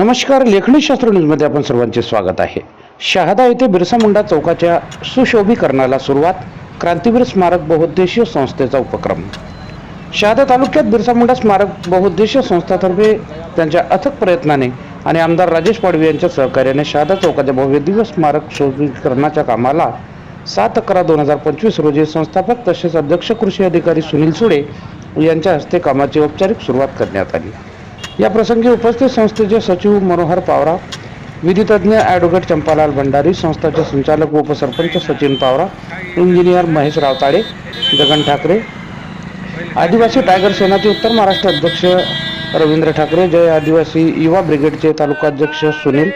नमस्कार लेखणी शास्त्र न्यूजमध्ये आपण सर्वांचे स्वागत आहे. शहादा येथे बिरसा मुंडा चौकाच्या सुशोभीकरणाला सुरुवात क्रांतीवीर स्मारक बहुउद्देशीय संस्थेचा उपक्रम. शहादा तालुक्यात बिरसा मुंडा स्मारक बहुउद्देशीय संस्थातर्फे त्यांच्या अथक प्रयत्नाने आणि आमदार राजेश पाडवी यांच्या सहकार्याने शहादा चौकाच्या भव्यदिव्य स्मारक शोभीकरणाच्या कामाला सात अकरा दोन हजार पंचवीस रोजी संस्थापक तसेच अध्यक्ष कृषी अधिकारी सुनील सुडे यांच्या हस्ते कामाची औपचारिक सुरुवात करण्यात आली. या प्रसंगी उपस्थित संस्थेचे सचिव मनोहर पावरा विधितज्ञ ॲडव्होकेट चंपालाल भंडारी संस्थाचे संचालक उपसरपंच सचिन पावरा इंजिनियर महेश रावताळे गगन ठाकरे आदिवासी टायगर सेनाचे उत्तर महाराष्ट्र अध्यक्ष रवींद्र ठाकरे जय आदिवासी युवा ब्रिगेडचे तालुकाध्यक्ष सुनील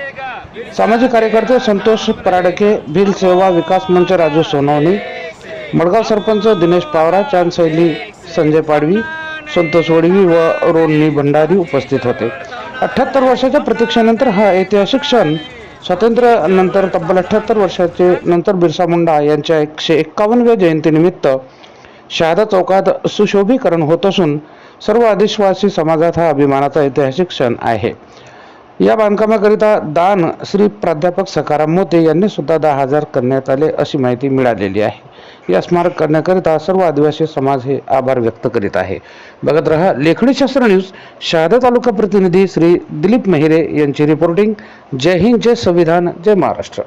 सामाजिक कार्यकर्ते संतोष पराडके भील सेवा विकास मंच राजू सोनवणी मडगाव सरपंच दिनेश पावरा चांदशैली संजय पाडवी संतोष वडवी व रोलनी भंडारी उपस्थित होते. अठ्ठ्याहत्तर वर्षाच्या प्रतीक्षेनंतर हा ऐतिहासिक क्षण स्वातंत्र्यानंतर तब्बल अठ्ठ्याहत्तर वर्षाचे नंतर बिरसा मुंडा यांच्या एकशे एक्कावन्नव्या जयंतीनिमित्त शहादा चौकात सुशोभीकरण होत असून सर्व आदिवासी समाजात हा अभिमानाचा ऐतिहासिक क्षण आहे. या बांधकामाकरिता दान श्री प्राध्यापक सकाराम मोते यांनी सुद्धा दहा हजार करण्यात आले अशी माहिती मिळालेली आहे. या स्मारक करण्याकरिता सर्व आदिवासी समाज हे आभार व्यक्त करीत आहे. बघत रहा लेखणी शास्त्र न्यूज शहादा तालुका प्रतिनिधी श्री दिलीप मेहरे यांची रिपोर्टिंग जय हिंद जय संविधान जय महाराष्ट्र.